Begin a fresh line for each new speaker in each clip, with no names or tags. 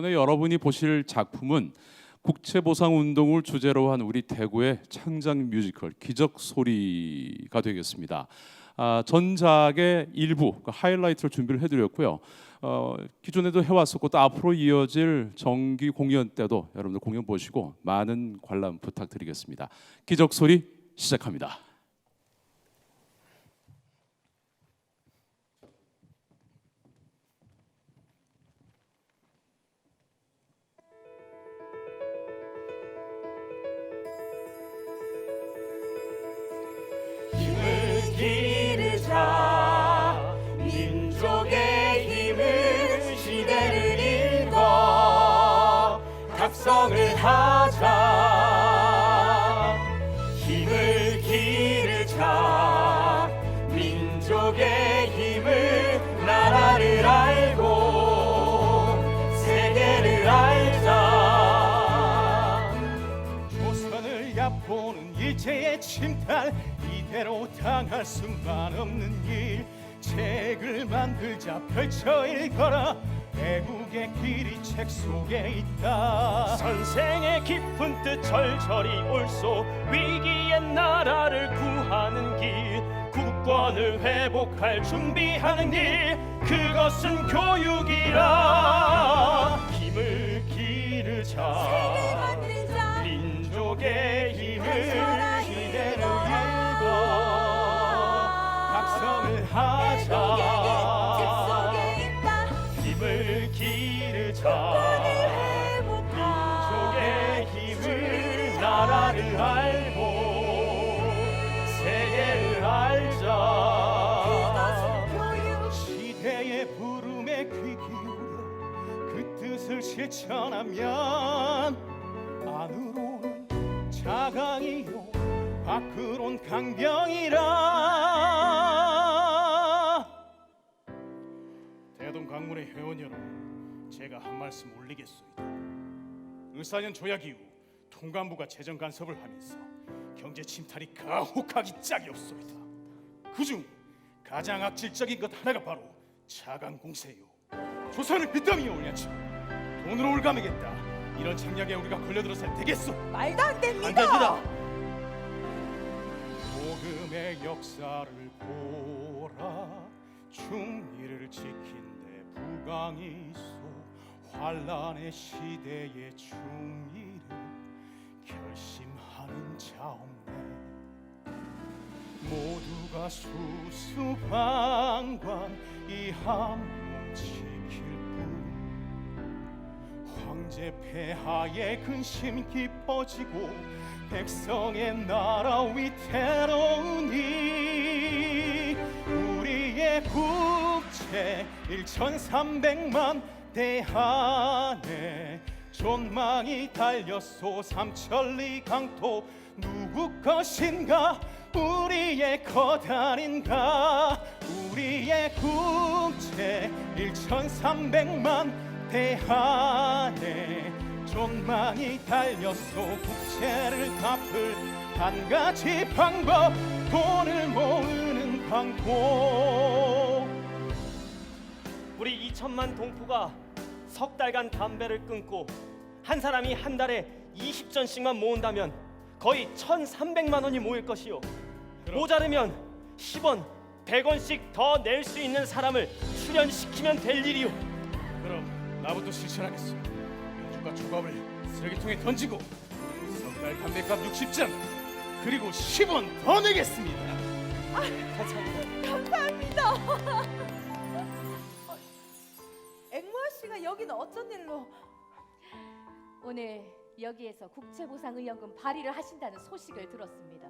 이번에 여러분이 보실 작품은 국채보상 운동을 주제로 한 우리 대구의 창작 뮤지컬 기적 소리가 되겠습니다. 아, 전작의 일부 그 하이라이트를 준비를 해드렸고요. 어, 기존에도 해왔었고 또 앞으로 이어질 정기 공연 때도 여러분들 공연 보시고 많은 관람 부탁드리겠습니다. 기적 소리 시작합니다.
이대로 당할 수만 없는 일. 책을 만들자 펼쳐 읽어라. 애국의 길이 책 속에 있다.
선생의 깊은 뜻 절절히 옳소. 위기의 나라를 구하는 길. 국권을 회복할 준비하는 길 그것은 교육이라. 힘을 기르자. 민족의
부름에 귀 기울여 그 뜻을 실천하면 안으로는 자강이요 밖으론 강병이라. 대동 강문의 회원 여러분 제가 한 말씀 올리겠소이다. 을사년 조약 이후 통감부가 재정 간섭을 하면서 경제 침탈이 가혹하기 짝이 없소이다. 그중 가장 악질적인 것 하나가 바로 차강 공세요. 조선을 빚더미에 올려치고 돈으로 올가매겠다. 이런 장략에 우리가 걸려들어서 되겠소.
말도 안 됩니다.
복음의 역사를 보라 중리를 지킨데 부강이 있어 환란의 시대의 중리를 결심하는 자 없네 모두가 수수방관 이 한몸 지킬 뿐. 황제 폐하의 근심 깊어지고 백성의 나라 위태로우니 우리의 국채 1,300만 대한에 존망이 달렸소 삼천리 강토 누구 것인가 우리의 거단인가? 우리의 국채 1,300만 대한에 존망이 달렸소 국채를 갚을 한 가지 방법 돈을 모으는 방법.
우리 2천만 동포가 석 달간 담배를 끊고 한 사람이 한 달에 20전씩만 모은다면 거의 1,300만 원이 모일 것이요. 모자르면 10원, 100원씩 더 낼 수 있는 사람을 출연시키면 될 일이요.
그럼 나부터 실천하겠소 연주가 조각을 쓰레기통에 던지고 석달 담배값 60장 그리고 10원 더 내겠습니다
감사합니다.
감사합니다. 앵무아 씨가 여기는 어쩐 일로?
오늘 여기에서 국채보상의연금 발의를 하신다는 소식을 들었습니다.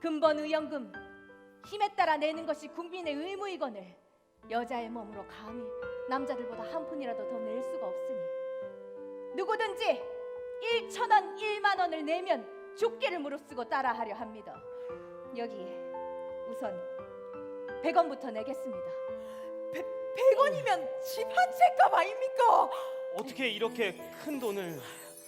근본 의연금 힘에 따라 내는 것이 국민의 의무이거늘 여자의 몸으로 감히 남자들보다 한 푼이라도 더 낼 수가 없으니 누구든지 1천 원, 1만 원을 내면 죽기를 무릅쓰고 따라하려 합니다. 여기에 우선 100원부터 내겠습니다.
100원이면 집 한 채값 아닙니까?
어떻게 이렇게 큰 돈을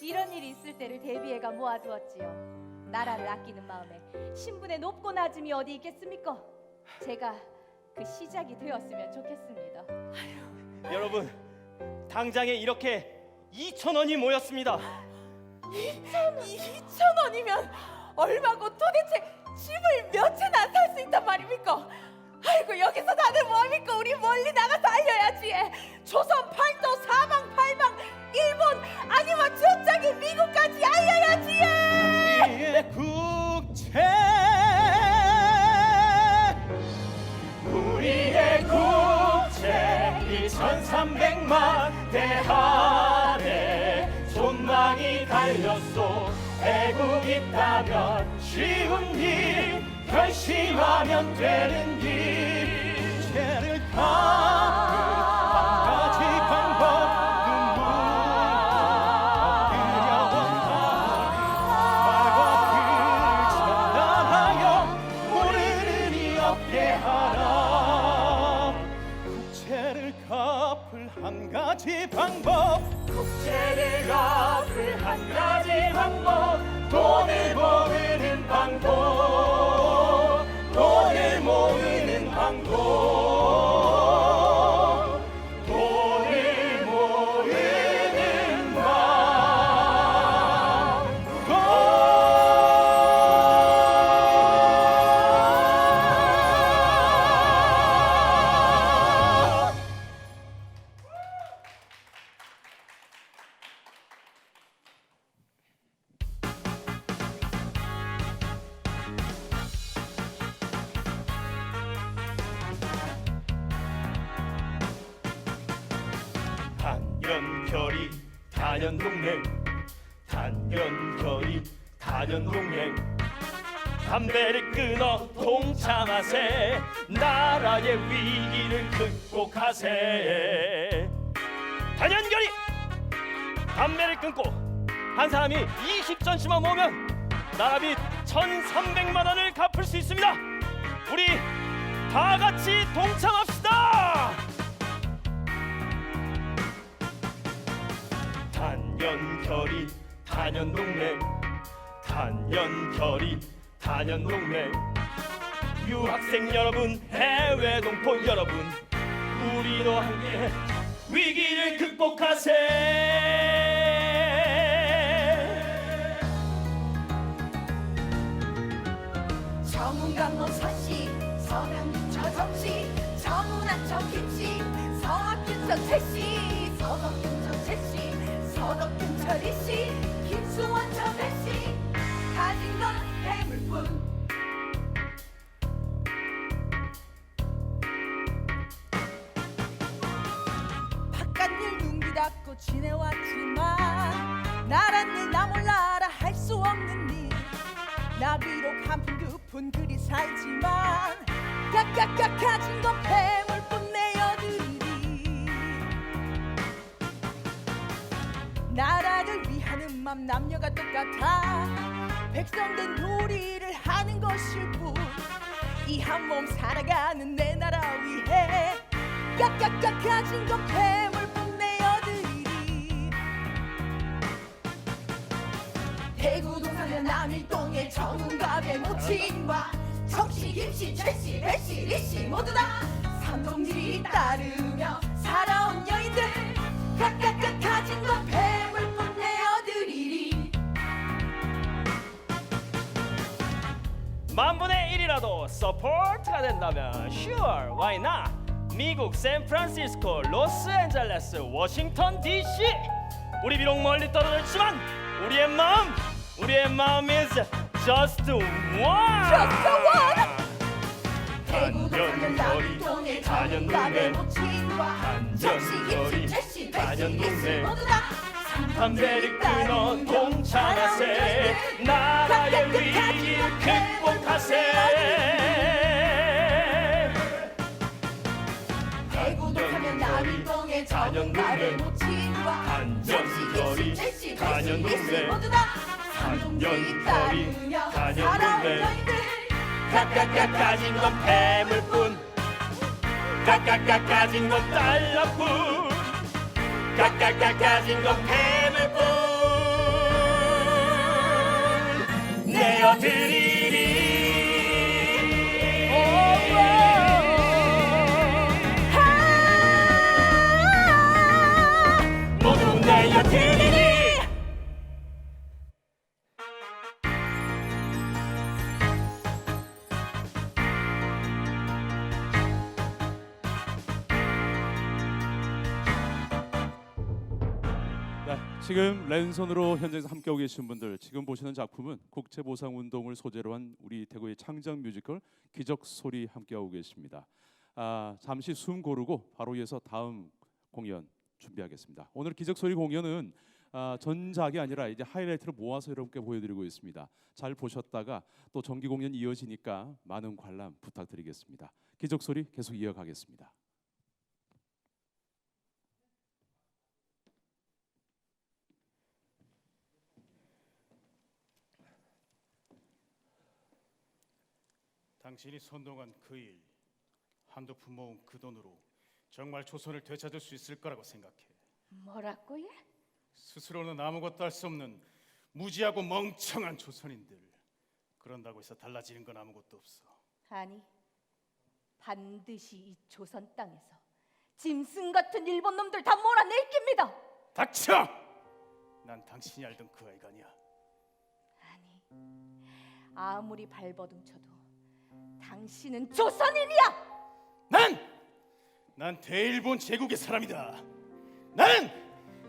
이런 일이 있을 때를 대비해가 모아두었지요. 나라를 아끼는 마음에 신분의 높고 낮음이 어디 있겠습니까? 제가 그 시작이 되었으면 좋겠습니다.
여러분 당장에 이렇게 2천 원이 모였습니다.
2천 원이면 얼마고 도대체 집을 몇 채나 살 수 있단 말입니까? 아이고 여기서 다들 뭐합니까? 우리 멀리 나가서 알려야지. 조선 팔도 사방 팔방 일본 아니면 저쪽에 미국까지 알려야지.
우리의 국채 우리의 국채 2,300만 대하에 존망이 달렸소 대국 있다면 쉬운 일 결심하면 되는 일. 죄를 갚을 나라의 위기를 극복하세. 단연결이 담배를 끊고 한 사람이 20전씩만 모으면 나라비 1,300만 원을 갚을 수 있습니다. 우리 다 같이 동참합시다! 단연결이 단연동맹 단연결이 단연동맹 유학생 여러분 해외 동포 여러분 우리도 함께 위기를 극복하세.
정운강로 서씨 서명윤처 정씨 정운한처 김씨 성악윤처 최씨 서덕윤처 최씨 서덕윤처 리씨 김수원처 배씨. 가진 건 해물뿐 두푼 그리 살지만 깍깍깍 가진 건 폐물뿐 내어드리리 나라를 위하는 맘 남녀가 똑같아. 백성된 도리를 하는 것일 뿐이 한 몸 살아가는 내 나라 위해 깍깍깍 가진 건 폐물뿐 내어드리리 대구 동산의 남일동의 정은갑의 모친과 정씨 김씨 최씨 배씨 리씨 모두 다 삼동질이 따르며 살아온 여인들 각각각 가진 건 폐물뿐 내어드리리.
만분의 1이라도 서포트가 된다면 sure why not? 미국 샌프란시스코 로스앤젤레스 워싱턴 DC 우리 비록 멀리 떨어져 있지만 우리의 마음 우리의 마음 is just one.
Just one!
단연거리
배씨
단연동맹
리씨 모두 다
담배를 끊어 동참하세. 나라의 위기를 극복하세.
대구 동산의 남일동의 정은갑의 모친과
단연거리
정씨 김씨 삼동질이 따르며 살아온 여인들
각각각 가진 건 폐물뿐. 각각각 가진 건 달러뿐. 각각각 가진 건 폐물뿐. 내어드리
지금 랜선으로 현장에서 함께하고 계신 분들 지금 보시는 작품은 국채보상운동을 소재로 한 우리 대구의 창작 뮤지컬 기적소리 함께하고 계십니다. 아, 잠시 숨 고르고 바로 이어서 다음 공연 준비하겠습니다. 오늘 기적소리 공연은 아, 전작이 아니라 이제 하이라이트를 모아서 여러분께 보여드리고 있습니다. 잘 보셨다가 또 정기 공연 이어지니까 많은 관람 부탁드리겠습니다. 기적소리 계속 이어가겠습니다.
당신이 선동한 그 일, 한두 푼 모은 그 돈으로 정말 조선을 되찾을 수 있을 거라고 생각해.
뭐라고요?
스스로는 아무것도 할 수 없는 무지하고 멍청한 조선인들. 그런다고 해서 달라지는 건 아무것도 없어.
아니 반드시 이 조선 땅에서 짐승 같은 일본 놈들 다 몰아낼 깁니다.
닥쳐! 난 당신이 알던 그 아이가 아니야.
아니 아무리 발버둥 쳐도 당신은 조선인이야.
난! 난 대일본 제국의 사람이다. 나는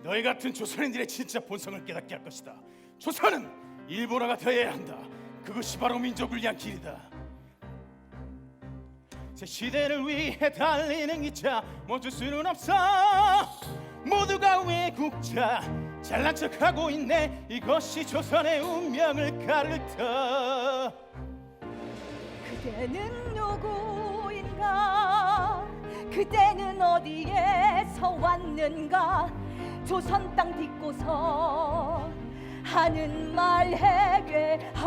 너희 같은 조선인들의 진짜 본성을 깨닫게 할 것이다. 조선은 일본화가 되어야 한다. 그것이 바로 민족을 위한 길이다. 새 시대를 위해 달리는 기차 멈출 수는 없어. 모두가 외국자 잘난 척하고 있네. 이것이 조선의 운명을 가르쳐.
그대는 누구인가? 그대는 어디에서 왔는가? 조선 땅 딛고서 하는 말 해괴하오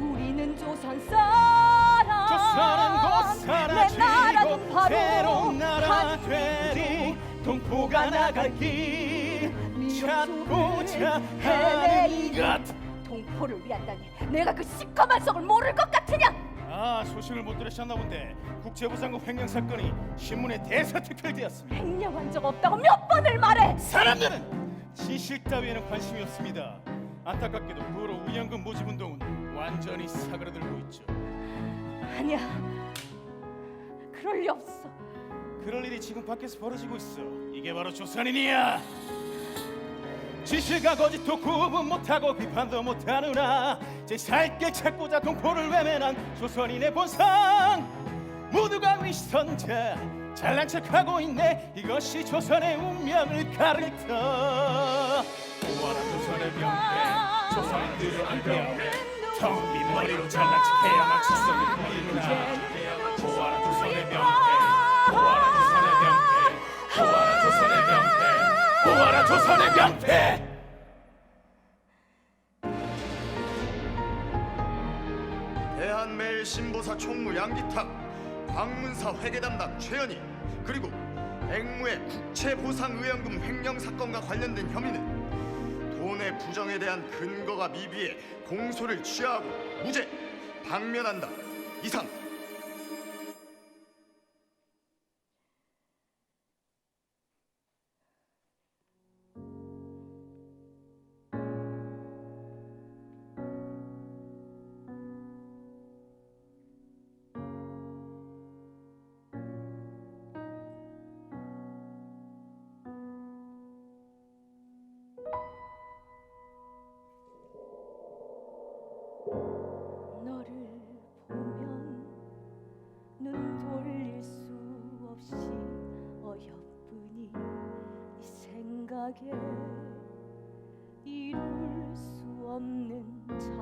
우리는 조선 사람
조선은
곧내 나라는
사라지고
바로
새로운 나라
한국
되리 동포가 나갈 길 찾고자 하는
헤매이는
것
동포를 위한다니 내가 그 시커먼 속을 모를 것 같으냐?
아 소식을 못 들으셨나 본데 국제부상국 횡령 사건이 신문에 대서 특필되었습니다
횡령한 적 없다고 몇 번을 말해
사람들은 진실 따위에는 관심이 없습니다 안타깝게도 그 후로 우연금 모집 운동은 완전히 사그라들고 있죠
아니야 그럴 리 없어
그럴 일이 지금 밖에서 벌어지고 있어. 이게 바로 조선인이야. 지실과 거짓도 구분 못하고 비판도 못하느라 제 살길 찾고자 동포를 외면한 조선인의 본성 모두가 위선자 잘난 척하고 있네 이것이 조선의 운명을 가르쳐 오와라 조선의 명패 조선인들을 안녕 텅빈 머리로 잘난 척해야만 출석을 보이느라 오와라 조선의 명패 오와라 조선의 명패
대한매일 신보사 총무 양기탁, 광문사 회계 담당 최현희, 그리고 백무의 국채보상의원금 횡령 사건과 관련된 혐의는 돈의 부정에 대한 근거가 미비해 공소를 취하고 무죄 방면한다. 이상.
생각에 이룰 수 없는 참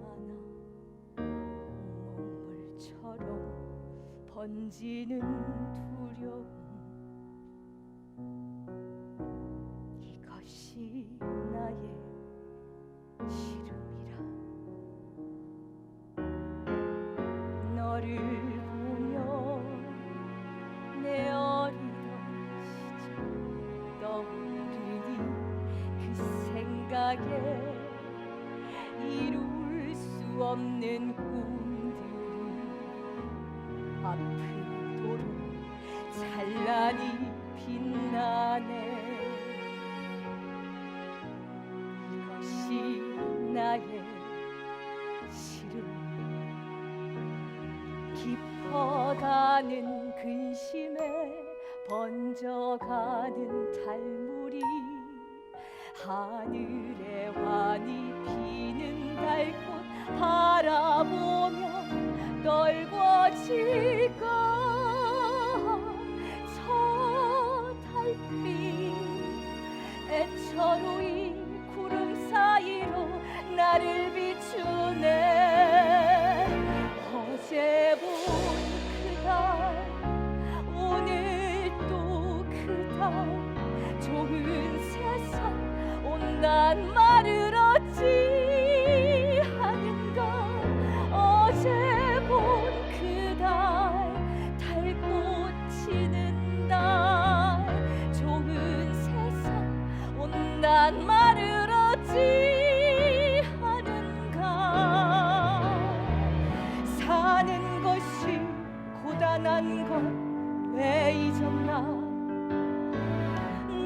많아 먹물처럼 번지는 두려움 이룰 수 없는 하늘에 환히 피는 달꽃 바라보며 떨궈질까? 저 달빛 애처로이 구름 사이로 나를 비추네. 어제 본 그달 오늘 또 그달 좋은 새 난 말을 어찌 하는가 어제 본 그달 달꽃 치는 날. 좋은 세상 온난 말을 어찌 하는가 사는 것이 고단한 걸 왜 잊었나?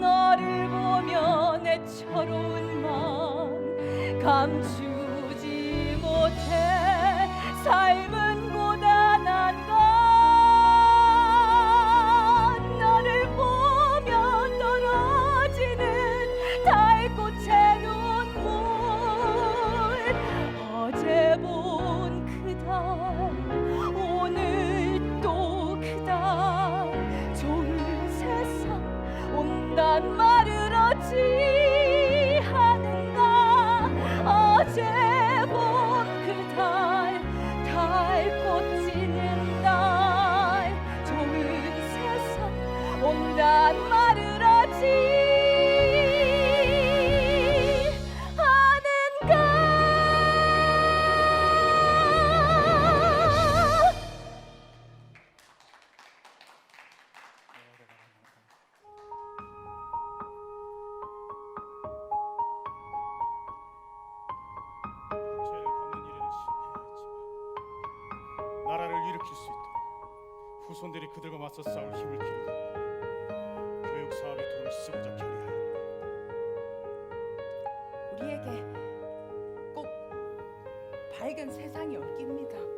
너를 보면 처로운 마음 감추지 못해
살
우리에게 꼭 밝은 세상이 올 깁니다.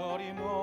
Corimo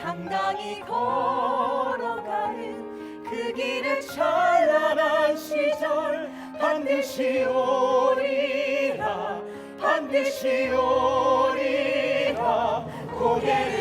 당당히 걸어가는 그 길을 찬란한 시절 반드시 오리라 반드시 오리라 고개를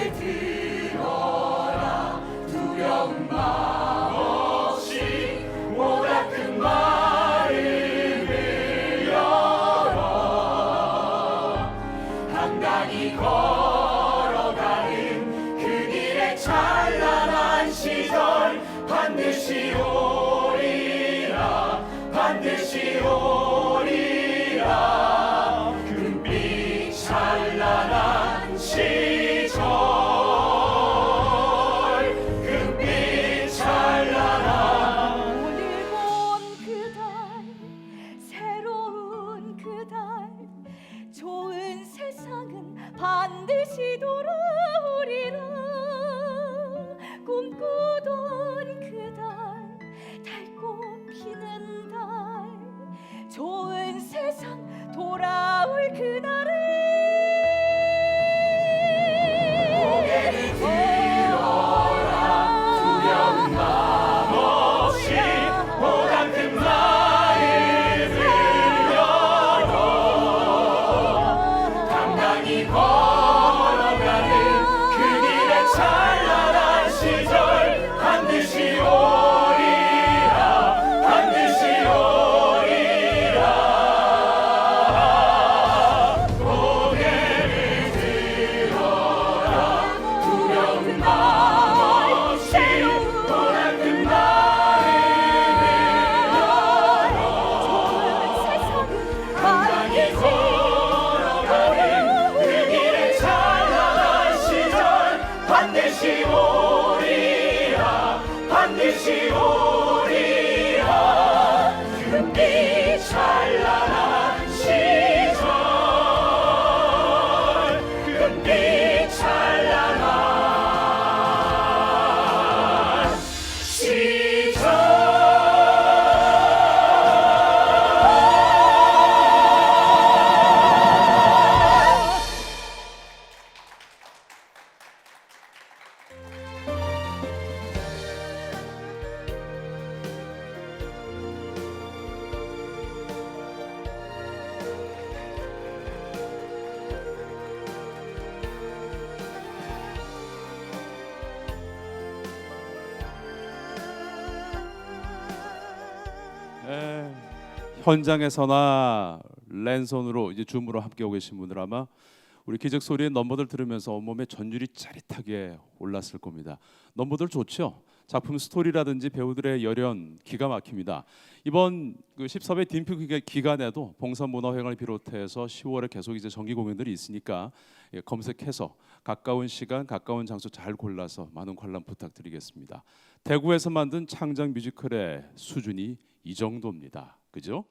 la la.
찬란
예, 현장에서나 랜선으로 이제 줌으로 함께하고 계신 분들 아마 우리 기적 소리의 넘버들 들으면서 온몸에 전율이 짜릿하게 올랐을 겁니다. 넘버들 좋죠? 작품 스토리라든지 배우들의 열연 기가 막힙니다. 이번 그 13회 딤프 기가- 기간에도 봉산문화회관을 비롯해서 10월에 계속 이제 정기 공연들이 있으니까 예, 검색해서 가까운 시간, 가까운 장소 잘 골라서 많은 관람 부탁드리겠습니다. 대구에서 만든 창작 뮤지컬의 수준이 이 정도입니다. 그죠?